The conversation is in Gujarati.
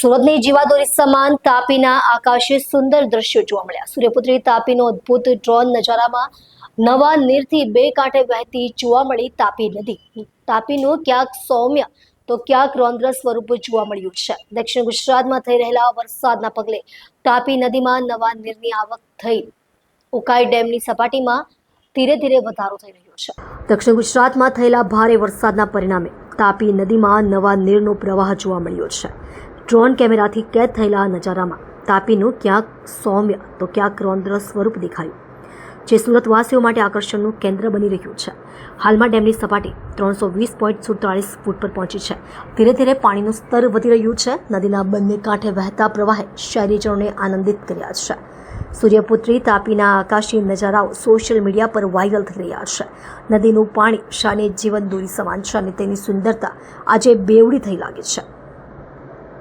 સુરતની જીવાદોરી સમાન તાપીના આકાશે સુંદર દ્રશ્યો જોવા મળ્યા. સૂર્યપુત્રી તાપીનો અદ્ભુત ડ્રોન નજારામાં નવા નીરથી બે કાંઠે વહેતી જોવા મળી તાપી નદી. તાપીનું ક્યાંક સૌમ્ય તો ક્યાંક રૌદ્ર સ્વરૂપ જોવા મળ્યું છે. દક્ષિણ ગુજરાતમાં થઈ રહેલા વરસાદના પગલે તાપી નદીમાં નવા નીરની આવક થઈ. ઉકાઈ ડેમની સપાટીમાં ધીરે ધીરે વધારો થઈ રહ્યો છે. દક્ષિણ ગુજરાતમાં થયેલા ભારે વરસાદના પરિણામે તાપી નદીમાં નવા નીરનો પ્રવાહ જોવા મળ્યો છે. ડ્રોન કેમેરાથી કેદ થયેલા નજારામાં તાપીનું ક્યાંક સૌમ્ય તો ક્યાંક રૌદ્ર સ્વરૂપ દેખાયું, જે સુરતવાસીઓ માટે આકર્ષણનું કેન્દ્ર બની રહ્યું છે. હાલમાં ડેમની સપાટી ત્રણસો વીસ પોઈન્ટ સુડતાળીસ ફૂટ પર પહોંચી છે. ધીરે ધીરે પાણીનું સ્તર વધી રહ્યું છે. નદીના બંને કાંઠે વહેતા પ્રવાહે શહેરીજનોને આનંદિત કર્યા છે. સૂર્યપુત્રી તાપીના આકાશી નજારાઓ સોશિયલ મીડિયા પર વાયરલ થઈ રહ્યા છે. નદીનું પાણી શાને જીવન દોરી સમાન છે અને તેની સુંદરતા આજે બેવડી થઈ લાગે છે.